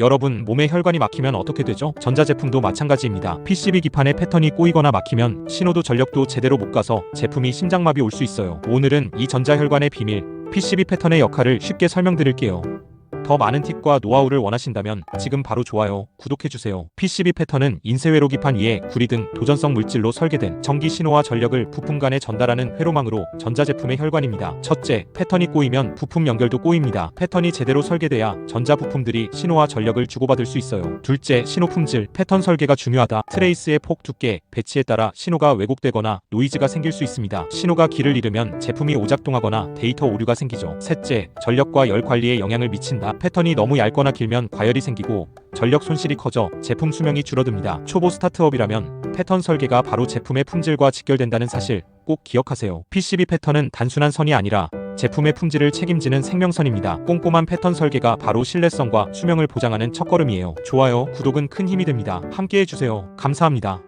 여러분 몸에 혈관이 막히면 어떻게 되죠? 전자제품도 마찬가지입니다. PCB 기판에 패턴이 꼬이거나 막히면 신호도 전력도 제대로 못 가서 제품이 심장마비 올 수 있어요. 오늘은 이 전자혈관의 비밀, PCB 패턴의 역할을 쉽게 설명드릴게요. 더 많은 팁과 노하우를 원하신다면 지금 바로 좋아요, 구독해주세요. PCB 패턴은 인쇄회로 기판 위에 구리 등 도전성 물질로 설계된 전기 신호와 전력을 부품 간에 전달하는 회로망으로 전자제품의 혈관입니다. 첫째, 패턴이 꼬이면 부품 연결도 꼬입니다. 패턴이 제대로 설계돼야 전자 부품들이 신호와 전력을 주고받을 수 있어요. 둘째, 신호 품질, 패턴 설계가 중요하다. 트레이스의 폭 두께, 배치에 따라 신호가 왜곡되거나 노이즈가 생길 수 있습니다. 신호가 길을 잃으면 제품이 오작동하거나 데이터 오류가 생기죠. 셋째, 전력과 열 관리에 영향을 미친다. 패턴이 너무 얇거나 길면 과열이 생기고 전력 손실이 커져 제품 수명이 줄어듭니다. 초보 스타트업이라면 패턴 설계가 바로 제품의 품질과 직결된다는 사실 꼭 기억하세요. PCB 패턴은 단순한 선이 아니라 제품의 품질을 책임지는 생명선입니다. 꼼꼼한 패턴 설계가 바로 신뢰성과 수명을 보장하는 첫걸음이에요. 좋아요, 구독은 큰 힘이 됩니다. 함께 해주세요. 감사합니다.